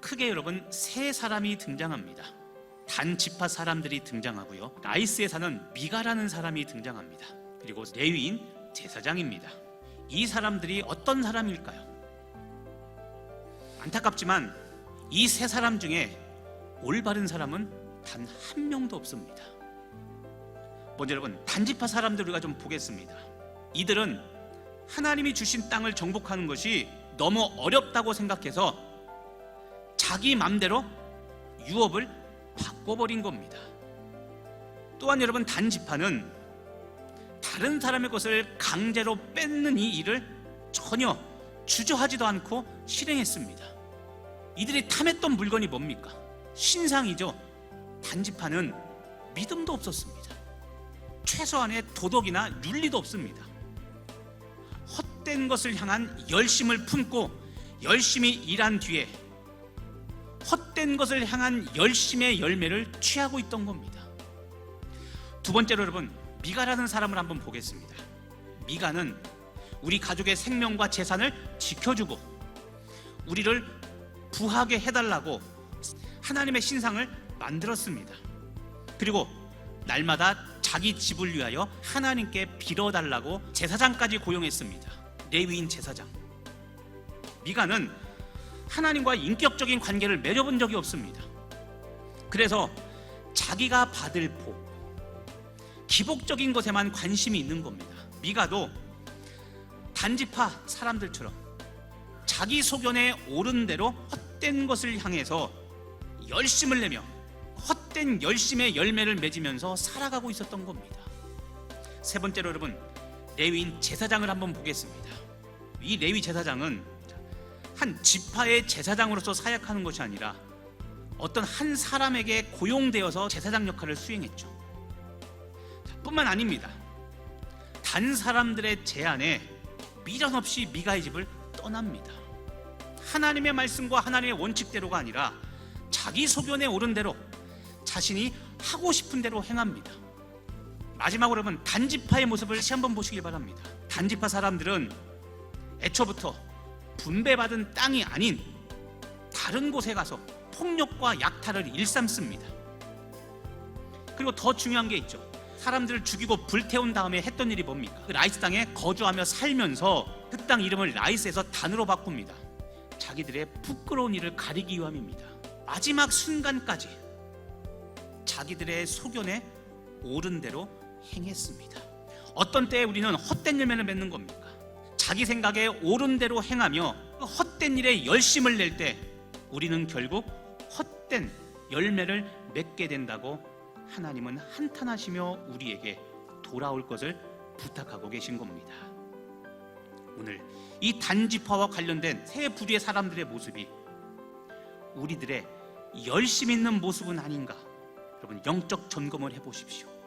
크게 여러분 세 사람이 등장합니다. 단 지파 사람들이 등장하고요. 라이스에 사는 미가라는 사람이 등장합니다. 그리고 레위인 제사장입니다. 이 사람들이 어떤 사람일까요? 안타깝지만 이 세 사람 중에 올바른 사람은 단 한 명도 없습니다. 먼저 여러분 단지파 사람들 우리가 좀 보겠습니다. 이들은 하나님이 주신 땅을 정복하는 것이 너무 어렵다고 생각해서 자기 맘대로 유업을 바꿔버린 겁니다. 또한 여러분 단지파는 다른 사람의 것을 강제로 뺏는 이 일을 전혀 주저하지도 않고 실행했습니다. 이들이 탐했던 물건이 뭡니까? 신상이죠. 단지파는 믿음도 없었습니다. 최소한의 도덕이나 윤리도 없습니다. 헛된 것을 향한 열심을 품고 열심히 일한 뒤에 헛된 것을 향한 열심의 열매를 취하고 있던 겁니다. 두 번째로 여러분 미가라는 사람을 한번 보겠습니다. 미가는 우리 가족의 생명과 재산을 지켜주고 우리를 부하게 해달라고 하나님의 신상을 만들었습니다. 그리고 날마다 자기 집을 위하여 하나님께 빌어달라고 제사장까지 고용했습니다. 레위인 제사장. 미가는 하나님과 인격적인 관계를 맺어본 적이 없습니다. 그래서 자기가 받을 복, 기복적인 것에만 관심이 있는 겁니다. 미가도 단지파 사람들처럼 자기 소견에 옳은 대로 헛된 것을 향해서 열심을 내며 헛된 열심의 열매를 맺으면서 살아가고 있었던 겁니다. 세 번째로 여러분 레위인 제사장을 한번 보겠습니다. 이 레위 제사장은 한 지파의 제사장으로서 사역하는 것이 아니라 어떤 한 사람에게 고용되어서 제사장 역할을 수행했죠. 자, 뿐만 아닙니다. 단 사람들의 제안에 미련 없이 미가의 집을 떠납니다. 하나님의 말씀과 하나님의 원칙대로가 아니라 자기 소견에 옳은 대로 자신이 하고 싶은 대로 행합니다. 마지막으로 여러분 단지파의 모습을 다시 한번 보시기 바랍니다. 단지파 사람들은 애초부터 분배받은 땅이 아닌 다른 곳에 가서 폭력과 약탈을 일삼습니다. 그리고 더 중요한 게 있죠. 사람들을 죽이고 불태운 다음에 했던 일이 뭡니까? 그 라이스 땅에 거주하며 살면서 그 땅 이름을 라이스에서 단으로 바꿉니다. 자기들의 부끄러운 일을 가리기 위함입니다. 마지막 순간까지 자기들의 소견에 옳은 대로 행했습니다. 어떤 때에 우리는 헛된 열매를 맺는 겁니까? 자기 생각에 옳은 대로 행하며 그 헛된 일에 열심을 낼 때 우리는 결국 헛된 열매를 맺게 된다고 하나님은 한탄하시며 우리에게 돌아올 것을 부탁하고 계신 겁니다. 오늘 이 단지파와 관련된 세 부류의 사람들의 모습이 우리들의 열심 있는 모습은 아닌가? 여러분 영적 점검을 해보십시오.